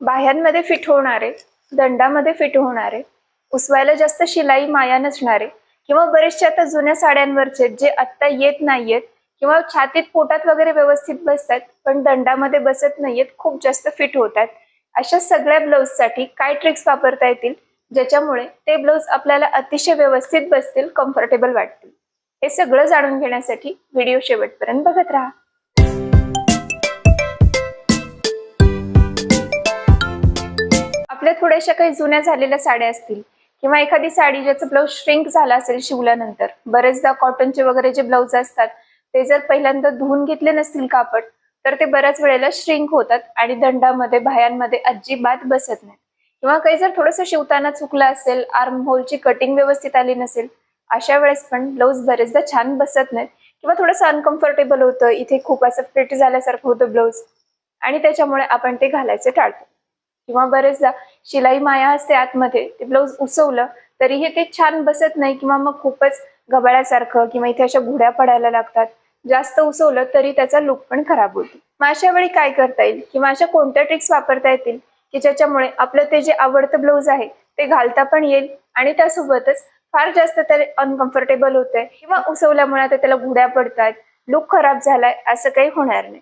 बाह्यांमध्ये fit होणारे दंडामध्ये fit होणारे उसवायला जास्त शिलाई माया नसणारे किंवा बरेचसे आता जुन्या साड्यांवरचे जे आत्ता येत नाहीयेत किंवा छातीत पोटात वगैरे व्यवस्थित बसतात पण दंडामध्ये बसत नाहीयेत खूप जास्त फिट होतात. अशा सगळ्या ब्लाऊजसाठी काय ट्रिक्स वापरता येतील? ज्याच्यामुळे ते ब्लाऊज आपल्याला अतिशय व्यवस्थित बसतील कम्फर्टेबल वाटतील. हे सगळं जाणून घेण्यासाठी व्हिडिओ शेवटपर्यंत बघत राहा. थोड्याशा काही जुन्या झालेल्या साड्या असतील. किंवा एखादी साडी ज्याचा ब्लाऊज श्रिंक झाला असेल शिवल्यानंतर. बरेचदा कॉटनचे वगैरे जे ब्लाऊज असतात ते जर पहिल्यांदा धुवून घेतले नसतील कापड तर ते बऱ्याच वेळेला श्रिंक होतात आणि दंडामध्ये बाह्यांमध्ये अजिबात बसत नाही किंवा काही जर थोडंसं शिवताना चुकलं असेल आर्म होलची कटिंग व्यवस्थित आली नसेल अशा वेळेस पण ब्लाऊज बरेचदा छान बसत नाहीत. किंवा थोडंसं अनकम्फर्टेबल होतं इथे खूप असं फिट झाल्यासारखं होतं ब्लाऊज आणि त्याच्यामुळे आपण ते घालायचे टाळतो. किंवा बरेचदा शिलाई माया असते आतमध्ये ते ब्लाऊज उसवलं तरीही ते छान बसत नाही किंवा मग खूपच गबाळ्यासारखं किंवा इथे अशा घुड्या पडायला लागतात. जास्त उसवलं तरी त्याचा लुक पण खराब होतो. मग अशा वेळी काय करता येईल? किंवा अशा कोणत्या ट्रिक्स वापरता येतील की ज्याच्यामुळे आपलं ते जे आवडतं ब्लाऊज आहे ते घालता पण येईल आणि त्यासोबतच फार जास्त त्याला अनकम्फर्टेबल होतंय किंवा उसवल्यामुळे आता त्याला घुड्या पडतात लुक खराब झालाय असं काही होणार नाही.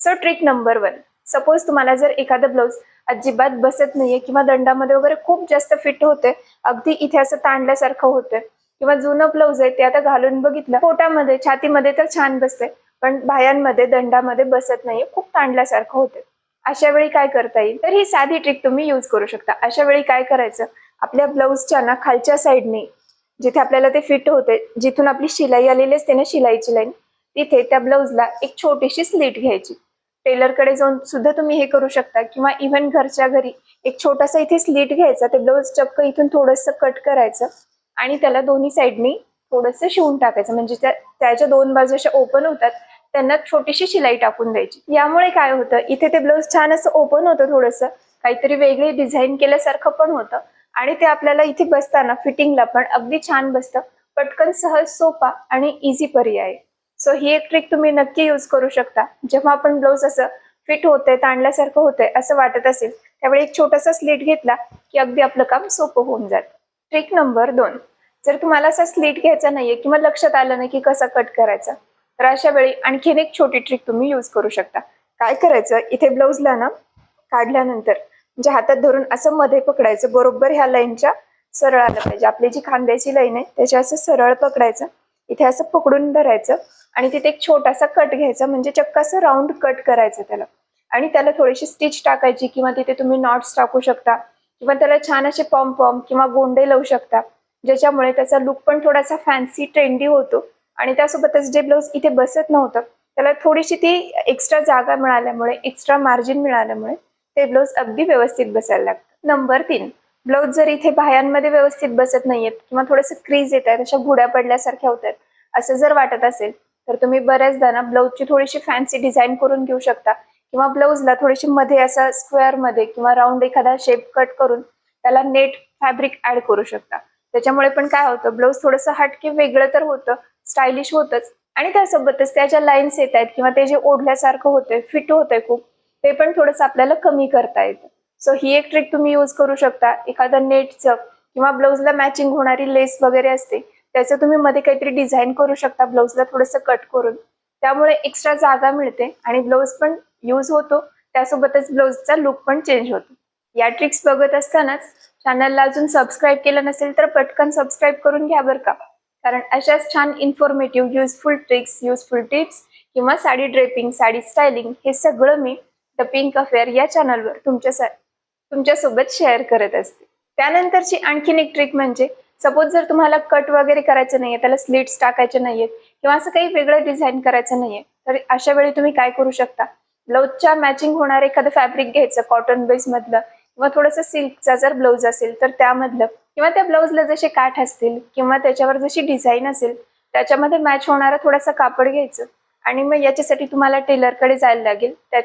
So trick number one suppose तुम्हाला जर एखादं ब्लाऊज अजिबात बसत नाहीये किंवा दंडामध्ये वगैरे खूप जास्त फिट होते अगदी इथे असं ताणल्यासारखं होतंय किंवा जुनं ब्लाऊज आहे ते आता घालून बघितलं पोटामध्ये छातीमध्ये तर छान बसते पण बाह्यांमध्ये दंडामध्ये बसत नाहीये खूप ताणल्यासारखं होते अशा वेळी काय करता येईल? तर ही साधी ट्रिक तुम्ही यूज करू शकता. अशा वेळी काय करायचं? आपल्या ब्लाऊजच्या ना खालच्या साईडने जिथे आपल्याला ते फिट होते जिथून आपली शिलाई आलेली असते ना शिलाईची लाईन तिथे त्या ब्लाऊजला एक छोटीशी स्लीट घ्यायची. टेलरकडे जाऊन सुद्धा तुम्ही हे करू शकता. किंवा इव्हन घरच्या घरी एक छोटासा इथे स्लीट घ्यायचा ते ब्लाऊज चक्क इथून थोडंसं कट करायचं आणि त्याला दोन्ही साईडनी थोडंसं शिवून टाकायचं. म्हणजे त्या त्याच्या दोन बाजू अशा ओपन होतात त्यांना छोटीशी शिलाई टाकून द्यायची. यामुळे काय होतं इथे ते ब्लाऊज छान असं ओपन होतं थोडंसं काहीतरी वेगळी डिझाईन केल्यासारखं पण होतं आणि ते आपल्याला इथे बसताना फिटिंगला पण अगदी छान बसतं. पटकन सहज सोपा आणि इझी पर्याय. सो ही एक ट्रिक तुम्ही नक्की यूज करू शकता. जेव्हा आपण ब्लाऊज असं फिट होतंय ताणल्यासारखं होतंय असं वाटत असेल त्यावेळी एक छोटासा स्लीट घेतला की अगदी आपलं काम सोपं होऊन जातं. ट्रिक नंबर दोन. जर तुम्हाला असा स्लीट घ्यायचा नाहीये किंवा लक्षात आलं नाही की कसा कट करायचा तर अशा वेळी आणखीन एक छोटी ट्रिक तुम्ही यूज करू शकता. काय करायचं? इथे ब्लाऊजला ना काढल्यानंतर म्हणजे हातात धरून असं मध्ये पकडायचं. बरोबर ह्या लाईनच्या सरळ आलं पाहिजे. आपली जी खांद्याची लाईन आहे त्याच्या असं सरळ पकडायचं. इथे असं पकडून धरायचं आणि तिथे एक छोटासा कट घ्यायचा म्हणजे चक्क असं राऊंड कट करायचं त्याला. आणि त्याला थोडीशी स्टिच टाकायची किंवा तिथे तुम्ही नॉट्स टाकू शकता किंवा त्याला छान असे पॉम पॉम किंवा गोंडे लावू शकता ज्याच्यामुळे त्याचा लुक पण थोडासा फॅन्सी ट्रेंडी होतो. आणि त्यासोबतच जे ब्लाऊज इथे बसत नव्हतं त्याला थोडीशी ती एक्स्ट्रा जागा मिळाल्यामुळे एक्स्ट्रा मार्जिन मिळाल्यामुळे ते ब्लाऊज अगदी व्यवस्थित बसायला लागतं. नंबर तीन. ब्लाऊज जर इथे बाह्यांमध्ये व्यवस्थित बसत नाहीयेत किंवा थोडंसं क्रीज येत आहेत अशा घुड्या पडल्यासारख्या होत आहेत असं जर वाटत असेल तर तुम्ही बऱ्याचदा ना ब्लाऊजची थोडीशी फॅन्सी डिझाईन करून घेऊ शकता. किंवा ब्लाऊजला थोडीशी मध्ये असा स्क्वेअरमध्ये किंवा राऊंड एखादा शेप कट करून त्याला नेट फॅब्रिक ऍड करू शकता. त्याच्यामुळे पण काय होतं ब्लाऊज थोडंसं हटके वेगळं तर होतं स्टायलिश होतच. आणि त्यासोबतच त्या ज्या लाईन्स येत आहेत किंवा ते जे ओढल्यासारखं होतंय फिट होतंय खूप ते पण थोडंसं आपल्याला कमी करता येतं. सो ही एक ट्रिक तुम्ही यूज करू शकता. एखादं नेटचं किंवा ब्लाऊजला मॅचिंग होणारी लेस वगैरे असते त्याचं तुम्ही मध्ये काहीतरी डिझाईन करू शकता ब्लाऊजला थोडंसं कट करून. त्यामुळे एक्स्ट्रा जागा मिळते आणि ब्लाऊज पण यूज होतो त्यासोबतच ब्लाऊजचा लुक पण चेंज होतो. या ट्रिक्स बघत असतानाच चॅनलला अजून सबस्क्राईब केलं नसेल तर पटकन सबस्क्राईब करून घ्या बरं का. कारण अशाच छान informative useful tricks useful tips किंवा साडी ड्रेपिंग साडी स्टायलिंग हे सगळं मी द पिंक अफेअर या चॅनलवर तुमच्या तुमच्यासोबत शेअर करत असते. त्यानंतरची आणखीन एक ट्रिक म्हणजे सपोज जर तुम्हाला कट वगैरे करायचं नाहीये त्याला स्लिट्स टाकायचे नाहीयेत किंवा असं काही वेगळं डिझाईन करायचं नाहीये तर अशा वेळी तुम्ही काय करू शकता? ब्लाऊजच्या मॅचिंग होणार एखादं फॅब्रिक घ्यायचं कॉटन बेस मधलं किंवा थोडंसं सिल्कचा जर ब्लाऊज असेल तर त्यामधलं किंवा त्या ब्लाऊजला जसे काठ असतील किंवा त्याच्यावर जशी डिझाईन असेल त्याच्यामध्ये मॅच होणारा थोडासा कापड घ्यायचं. आणि मग याच्यासाठी तुम्हाला टेलरकडे जायला लागेल. त्या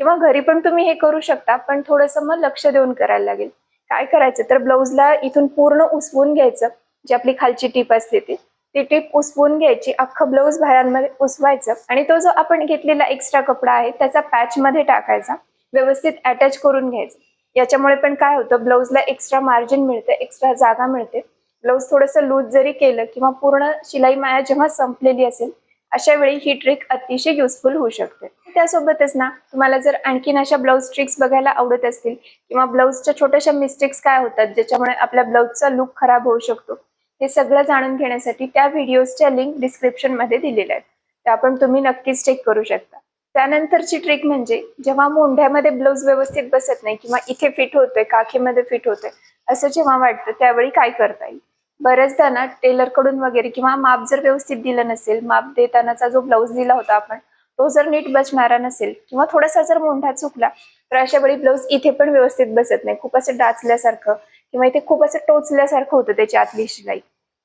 किंवा घरी पण तुम्ही हे करू शकता पण थोडंसं मग लक्ष देऊन करायला लागेल. काय करायचं? तर ब्लाऊजला इथून पूर्ण उसवून घ्यायचं जी आपली खालची टीप असते ती. ती टीप उसवून घ्यायची अख्खं ब्लाऊज बाहेरांमध्ये उसवायचं आणि तो जो आपण घेतलेला एक्स्ट्रा कपडा आहे त्याचा पॅचमध्ये टाकायचा. व्यवस्थित अटॅच करून घ्यायचं. याच्यामुळे पण काय होतं? ब्लाऊजला एक्स्ट्रा मार्जिन मिळते एक्स्ट्रा जागा मिळते. ब्लाऊज थोडंसं लूज जरी केलं किंवा पूर्ण शिलाई माया जेव्हा संपलेली असेल अशा वेळी ही ट्रिक अतिशय युजफुल होऊ शकते. त्यासोबतच ना तुम्हाला जर आणखीन अशा ब्लाऊज ट्रिक्स बघायला आवडत असतील किंवा ब्लाऊजच्या छोट्याशा मिस्टेक्स काय होतात ज्याच्यामुळे आपल्या ब्लाऊजचा लुक खराब होऊ शकतो हे सगळं जाणून घेण्यासाठी त्या व्हिडिओजच्या लिंक डिस्क्रिप्शनमध्ये दिलेल्या आहेत. त्या आपण तुम्ही नक्कीच चेक करू शकता. त्यानंतरची ट्रिक म्हणजे जेव्हा मोंढ्यामध्ये ब्लाऊज व्यवस्थित बसत नाही किंवा इथे फिट होतोय काखेमध्ये फिट होतोय असं जेव्हा वाटतं त्यावेळी काय करता येईल? बऱ्याचदा ना टेलरकडून वगैरे किंवा माप जर व्यवस्थित दिलं नसेल माप देतानाचा जो ब्लाऊज दिला होता आपण तो जर नीट बसणारा नसेल किंवा थोडासा जर मोंढा चुकला तर अशा वेळी ब्लाऊज इथे पण व्यवस्थित बसत नाही. खूप असं डाचल्यासारखं किंवा इथे खूप असं टोचल्यासारखं होतं त्याची आतली शिलाई.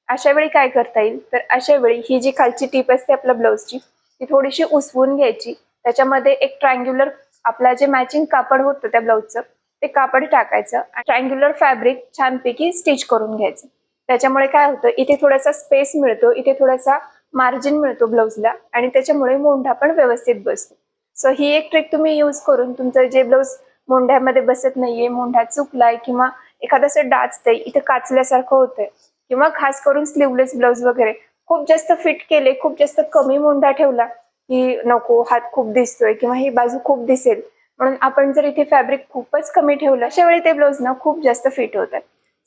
अशा वेळी काय करता येईल? तर अशा वेळी ही जी खालची टीप असते आपल्या ब्लाऊजची ती थोडीशी उसवून घ्यायची. त्याच्यामध्ये एक ट्रायंग्युलर आपला जे मॅचिंग कापड होतं त्या ब्लाऊजचं ते कापड टाकायचं. ट्रायंग्युलर फॅब्रिक छानपैकी स्टिच करून घ्यायचं. त्याच्यामुळे काय होतं इथे थोडासा स्पेस मिळतो इथे थोडासा मार्जिन मिळतो ब्लाऊजला आणि त्याच्यामुळे मोंढा पण व्यवस्थित बसतो. सो ही एक ट्रिक तुम्ही यूज करून तुमचं जे ब्लाऊज मोंढ्यामध्ये बसत नाहीये मोंढा चुकलाय किंवा एखादं डाचतंय इथे काचल्यासारखं होतंय किंवा खास करून स्लीवलेस ब्लाऊज वगैरे खूप जास्त फिट केले खूप जास्त कमी मोंढा ठेवला की नको हात खूप दिसतोय किंवा ही बाजू खूप दिसेल. म्हणून आपण जर इथे फॅब्रिक खूपच कमी ठेवलं अशा वेळी ते ब्लाऊज ना खूप जास्त फिट होतात.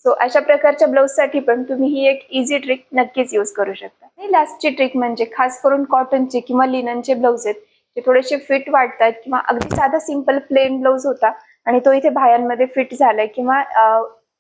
सो अशा प्रकारच्या ब्लाऊजसाठी पण तुम्ही ही एक इझी ट्रिक नक्कीच यूज करू शकता. आणि लास्टची ट्रिक म्हणजे खास करून कॉटनचे किंवा लिननचे ब्लाऊज आहेत जे थोडेसे फिट वाटतात किंवा अगदी साधा सिंपल प्लेन ब्लाऊज होता आणि तो इथे भायांमध्ये फिट झालाय किंवा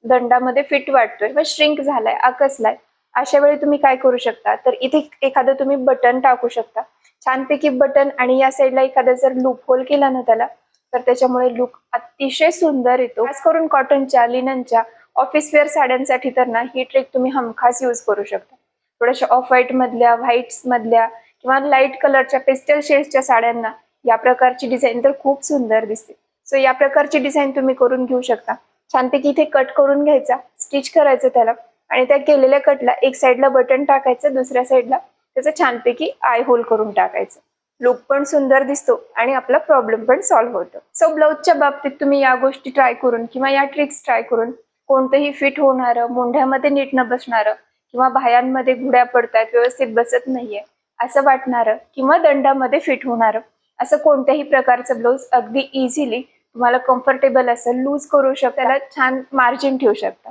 दंडामध्ये फिट वाटतोय किंवा श्रिंक झालाय आकसलाय अशा वेळी तुम्ही काय करू शकता? तर इथे एखादं तुम्ही बटन टाकू शकता. छानपैकी बटन आणि या साईडला एखादा जर लूप होल केला ना त्याला तर त्याच्यामुळे लुक अतिशय सुंदर येतो. खास करून कॉटनच्या लिननच्या ऑफिस वेअर साड्यांसाठी तर ना ही ट्रिक तुम्ही हमखास यूज करू शकता. थोड्याशा ऑफ व्हाईट मधल्या व्हाईट्स मधल्या किंवा लाइट कलरच्या पेस्टल शेड्सच्या साड्यांना या प्रकारची डिझाईन तर खूप सुंदर दिसते. सो या प्रकारची डिझाईन तुम्ही करून घेऊ शकता. छानपैकी इथे कट करून घ्यायचा स्टिच करायचं त्याला आणि त्या केलेल्या कटला एक साईडला बटन टाकायचं दुसऱ्या साईडला त्याचं छानपैकी आय होल करून टाकायचं. लुक पण सुंदर दिसतो आणि आपला प्रॉब्लेम पण सॉल्व्ह होतो. सो ब्लाऊजच्या बाबतीत तुम्ही या गोष्टी ट्राय करून किंवा या ट्रिक्स ट्राय करून कोणतंही फिट होणारं मोंढ्यामध्ये नीट न बसणारं किंवा बाह्यांमध्ये घुड्या पडतात व्यवस्थित बसत नाहीये असं वाटणारं किंवा दंडामध्ये फिट होणारं असं कोणत्याही प्रकारचं ब्लाऊज अगदी इझिली तुम्हाला कम्फर्टेबल असं लूज करू शकता. त्याला छान मार्जिन ठेवू शकता.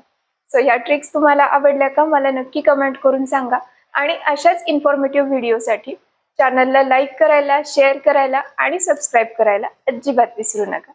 सो ह्या ट्रिक्स तुम्हाला आवडल्या का मला नक्की कमेंट करून सांगा. आणि अशाच इन्फॉर्मेटिव्ह व्हिडिओसाठी चॅनलला लाईक करायला शेअर करायला आणि सबस्क्राईब करायला अजिबात विसरू नका.